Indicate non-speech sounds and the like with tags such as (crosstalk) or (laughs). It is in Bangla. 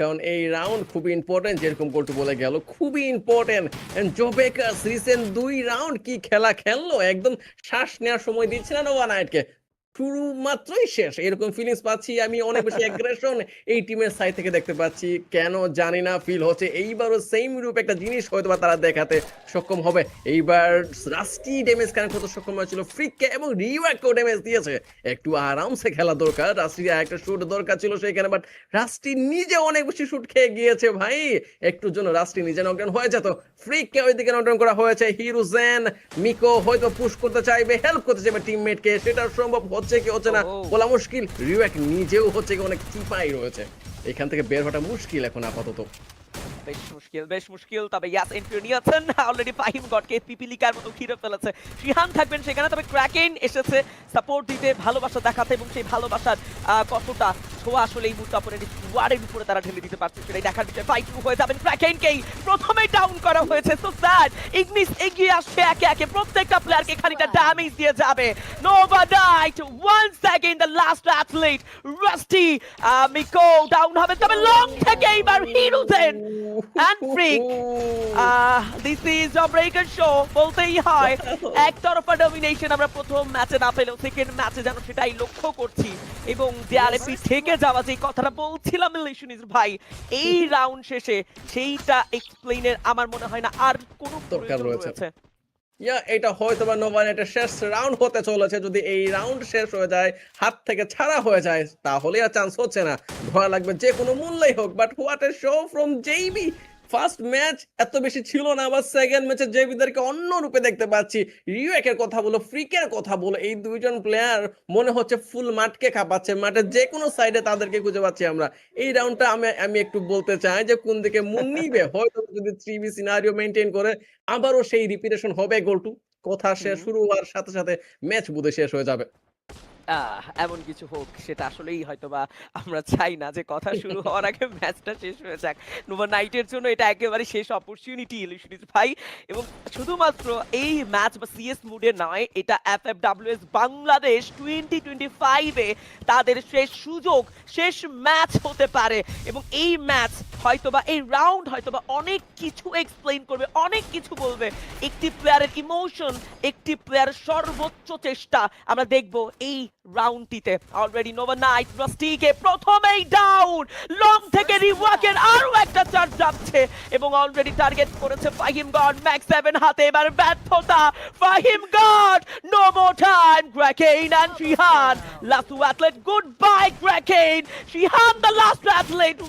কারণ এই রাউন্ড খুবই ইম্পর্টেন্ট যেরকম করতে বলে গেল, খুবই ইম্পর্টেন্ট জোবেকাস রিসেন্ট দুই রাউন্ড কি খেলা খেললো? একদম শ্বাস নেওয়ার সময় দিচ্ছে না নোভা নাইটকে শুরু মাত্রই শেষ। এরকম ফিলিংস পাচ্ছি আমি, অনেক বেশি অ্যাগ্রেশন এই টিমের সাইড থেকে দেখতে পাচ্ছি। কেন জানি না ফিল হচ্ছে এইবারও সেম রূপ একটা জিনিস হয়তো বা তারা দেখাতে সক্ষম হবে। এইবার রাস্টি ড্যামেজ কানেক্ট হতে সক্ষম হয়েছিল ফ্রিককে এবং রিওয়াকেও ড্যামেজ দিয়েছে। একটু আরামসে খেলা দরকার রাস্টির একটা শুট দরকার ছিল সেখানে বাট রাস্টি নিজে অনেক বেশি শুট খেয়ে গিয়েছে ভাই। একটুর জন্য রাস্টি নিজে নকডাউন হয়ে যেত ফ্রিককে ওইদিকে নকডাউন করা হয়েছে। হিরুজেন মিকো হয়তো পুশ করতে চাইবে হেল্প করতে চাইবে টিমমেটকে সেটা সম্ভব হচ্ছে কি হচ্ছে না বলা মুশকিল। রিওয়াক নিজেও হচ্ছে কি অনেক চিপাই রয়েছে। এখান থেকে বের হওয়াটা মুশকিল এখন আপাতত। বেশ মুশকিল বেশ মুশকিল। তবে ইয়াস এন্ট্রি নিয়েছেন। অলরেডি ফাহিম গডকে পিপিলিকার মতো ঘিরে ফেলেছে। শিহান থাকবেন সেখানে, তবে ক্র্যাকেন এসেছে সাপোর্ট দিতে, ভালোবাসা দেখাতে, এবং সেই ভালোবাসার কতটা ছোঁয়া আসলে এই মুহূর্তে ওয়ার্ডের উপরে তারা ঢেলে দিতে পারছে সেটাই দেখার বিষয়। ফাইট হয়ে যাবেন ক্র্যাকেনকেই প্রথমে ডাউন করা হয়েছে সো স্যাড ইগনিস এগিয়ে আসছে একে একে। প্রত্যেকটা প্লেয়ারকে খানিকটা ড্যামেজ দিয়ে যাবে। Nova Knight one second the last athlete Rusty Miko down হবে। তবে লং থেকে এইবার হিরোজেন and freak. This is a breaker show বলতেই হয় একতরফা ডমিনেশন আমরা প্রথম ম্যাচে না পেলেও সেকেন্ড ম্যাচে যেন সেটাই লক্ষ্য করছি। এবং পিঠ থেকে যাওয়া যে কথাটা বলছিলাম লিশনিস ভাই এই (laughs) রাউন্ড শেষে সেইটা এক্সপ্লেইনের আমার মনে হয় না আর কোনো দরকার প্রয়োজন রয়েছে। ইয়া, এটা হয়তো বা নোভান এটা শেষ রাউন্ড হতে চলেছে। যদি এই রাউন্ড শেষ হয়ে যায়, হাত থেকে ছাড়া হয়ে যায় তাহলে আর চান্স হচ্ছে না। ধরা লাগবে যে কোনো মূল্যই হোক but what a show from JB first match এত বেশি ছিল না, আবার সেকেন্ড ম্যাচে জেবিদেরকে অন্য রূপে দেখতে পাচ্ছি। রিওয়েকের কথা বলো ফ্রিকের কথা বলো, এই দুইজন প্লেয়ার মনে হচ্ছে ফুল মাঠকে খাপাচ্ছে, মাঠের যে কোনো সাইডে তাদেরকে খুঁজে পাচ্ছি আমরা। এই রাউন্ডটা আমি আমি একটু বলতে চাই যে কোন দিকে মন নিবে? হয়তো যদি থ্রি বি সিনারিও মেনটেন করে আবারও সেই রিপিটেশন হবে গোল টু কথা শেষ শুরু হওয়ার সাথে সাথে ম্যাচ বুধে শেষ হয়ে যাবে। এমন কিছু হোক সেটা আসলেই হয়তো বা আমরা চাই না যে কথা শুরু হওয়ার আগে ম্যাচটা শেষ হয়ে যাক। নোভা নাইটের জন্য এটা একেবারে শেষ অপরচুনিটি ইলিশনিস ভাই এবং শুধুমাত্র এই ম্যাচ বা সিএস মুডে নয় এটা F F WS Bangladesh twenty twenty ফাইভে তাদের শেষ সুযোগ শেষ ম্যাচ হতে পারে। এবং এই ম্যাচ হয়তোবা এই রাউন্ড হয়তোবা অনেক কিছু এক্সপ্লেইন করবে অনেক কিছু বলবে। একটি প্লেয়ারের ইমোশন একটি প্লেয়ারের সর্বোচ্চ চেষ্টা। আমরা দেখব এই রাউন্ডটিতে অলরেডি নোভা নাইট রাস্টিকে প্রথমেই ডাউন লং থেকে রিওয়াকের আরও একটা চার্জ যাচ্ছে। এবং অলরেডি টার্গেট করেছে ফাহিম গড ম্যাক্স সেভেন হাতে। এবার ব্যর্থতা Fahim God no more time গ্রাকেইন and Shihan last athlete good bye গ্রাকেইন Shihan the last athlete